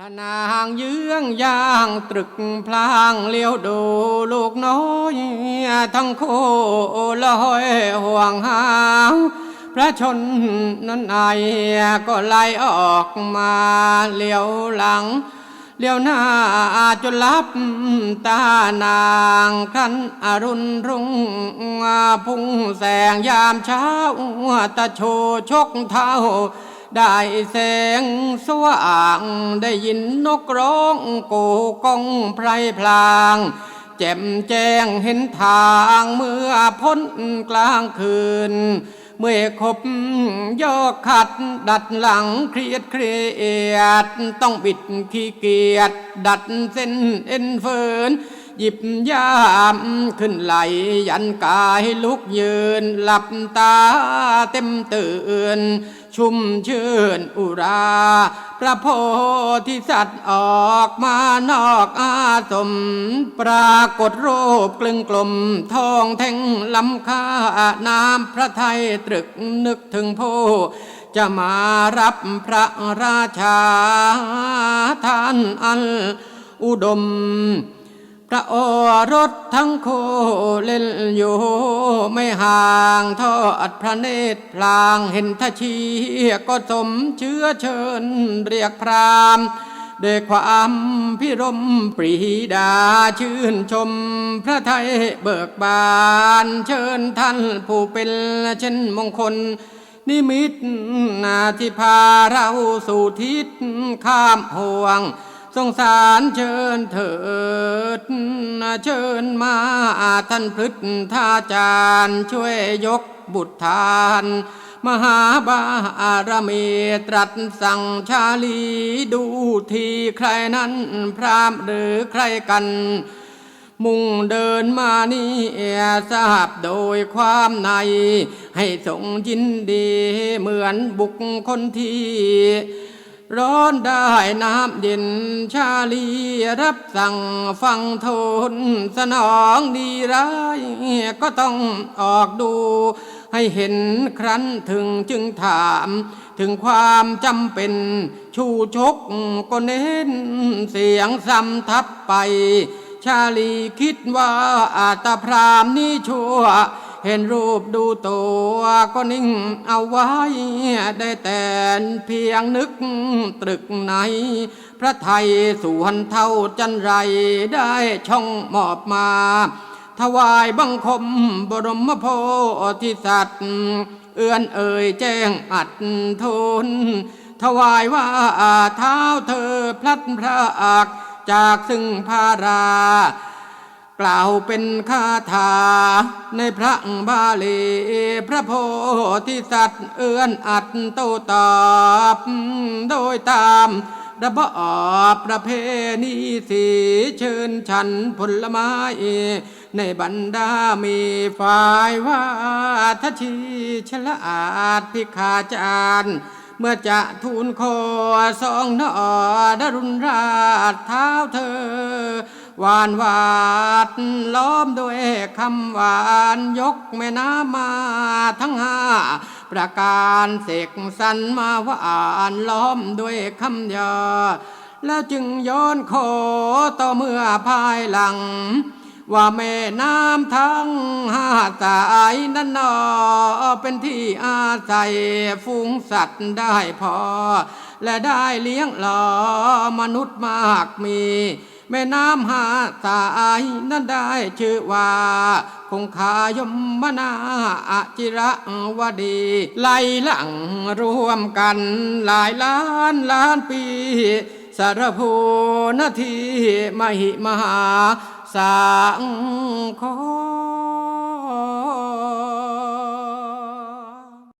พระนางเยื้องย่างตรึกพลางเลี้ยวดูลูกน้อยทั้งโคลอยห่วงหางพระชนนั้นไอก็ไล่ออกมาเลี้ยวหลังเลี้ยวหน้าจนลับตานางคันอรุณรุ่งพุ่งแสงยามเช้าตะโชชกเท้า ได้แสงสว่างได้ยินนกร้องโกกองไพรพลาง แจ่มแจ้งเห็นทางเมื่อพ้นกลางคืน เมื่อคบยอกขัดดัดหลังเครียดเครียด ต้องบิดขี้เกียจดัดเส้นเอ็นเฟินหยิบยามขึ้นไหลยันกายลุกยืน หลับตาเต็มตื่น ชุ่มชื่นอุรา พระโพธิสัตว์ออกมานอกอาสม ปรากฏรูปกลึงกลมทองแท่งลำค่าน้ำพระไทยตรึกนึกถึงโพจะมารับพระราชาทานอันอุดม พระโอรสทั้งโคเล่นอยู่ไม่ห่างทอดพระเนตรพลางเห็นทชีก็สมเชื้อเชิญเรียกพรามด้วยความพิรมปรีดาชื่นชมพระไทยเบิกบานเชิญท่านผู้เป็นเช่นมงคล นิมิตนาที่พาเราสู่ทิศข้ามห่วง สงสารเชิญเถิด เชิญมาท่านพฤทธาจารย์ช่วยยกบุตรทาน มหาบารมีตรัสสั่งชาลีดูทีใครนั้นพรามหรือใครกัน มุ่งเดินมานี่ทราบโดยความใน ให้ทรงยินดีเหมือนบุคคลที่ ร้อนได้น้ำเย็นชาลีรับสั่งฟังโทนสนองดีร้ายก็ต้องออกดู ให้เห็นครั้นถึงจึงถาม ถึงความจำเป็น ชูชกก็เน้น เสียงซ้ำทับไป ชาลีคิดว่าอาตพรามนี่ชั่ว เห็นรูปดูตัวก็นิ่งเอาไว้ ได้แต่เพียงนึกตรึกใน พระไทยส่วนเท่าจันไรได้ช่องมอบมา ถวายบังคมบรมโพธิสัตว์ เอื้อนเอ่ยแจ้งอัดทุนถวายว่าเท้าเธอพลัดพระอากจากซึ่งพารา กล่าวเป็นคาถาในพระบาลีพระโพธิสัตว์เอื้อนอัดโตตอบโดยตามระบอบประเพณีสีเชิญฉันผลไม้ในบรรดามีฝ่ายว่าทชีฉลาดพิคาจารย์เมื่อจะทูลขอสองนอดรุณราชเท้าเธอ หวานหวาดล้อมด้วยคำหวานยกแม่น้ำมาทั้งห้าประการเสกสรรมาหวานล้อมด้วยคำยาแล้วจึงย้อนขอต่อเมื่อภายหลัง ว่าแม่น้ำทั้งห้าสายนั้นนอเป็นที่อาศัยฝูงสัตว์ได้พอ และได้เลี้ยงหล่อมนุษย์มากมี แม่น้ำหาสายนั้นได้ชื่อว่า คงคายมนาอจิระวดี ไล่หลังรวมกันหลายล้านล้านปี สารพูนาทีมหิมหาสังค